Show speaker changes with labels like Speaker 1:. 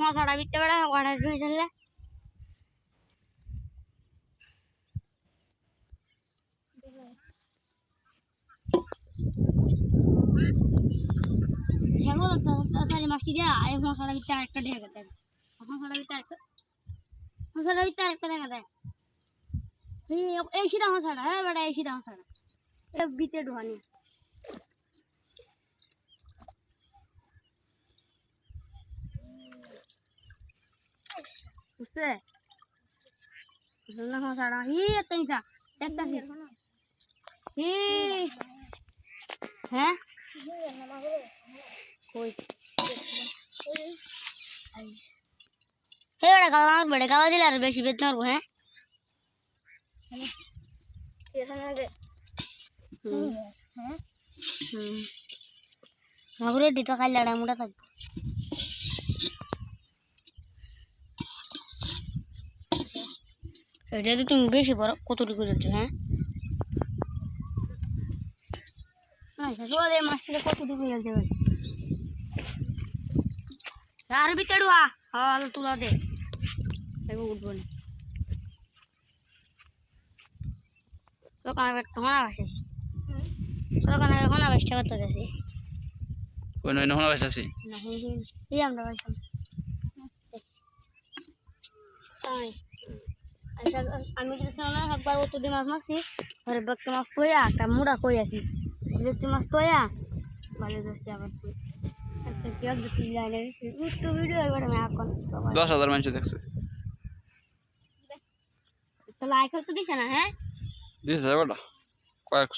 Speaker 1: মশাটা বিতে বেড়া ওয়াটার ধুয়ে দিয়া এই মশাটা বিতে সিধা মশাটা হ্যাঁ বেটা, এই সিধা মশাটা এ বিতে ঢোকানি। বুঝছে? বুঝলাম মশাটা হি একটা একটা হি। হ্যাঁ? কই? হে বেটা গাওয়া আমার বেড়ে গাওয়া দিলে আর বেশি বেতন মারবো হ্যাঁ? হুম। হুম। মাগুরে ডিতো খাইলে আড়াই মোটা থাকব। এটা তো তুমি বেশি বড় কতটুকু করেছ হ্যাঁ? মাছটা কতটুকু খেলতে পারি? আর ভিতরে হাল তুলা দে। দেখো উঠবো না। দোকানে একটা হোনা বাসে দোকানে হোনা বাসটা কত গেছে
Speaker 2: ওই নয় নহনা বাইশ আছে।
Speaker 1: না এই আমরা বাসলাম তাই। আমি তো না একবার ও তুদি মাছ মারছি। ঘরে ব্যক্তি মাছ কইয়া একটা মুড়া কই আছি। ব্যক্তি মাছ তোয়া ভালো ধরছি আবার এবার
Speaker 2: দশ হাজার মানুষ দেখছে।
Speaker 1: লাইক দিছে না হ্যাঁ?
Speaker 2: দিস হাজার কটা কয়েক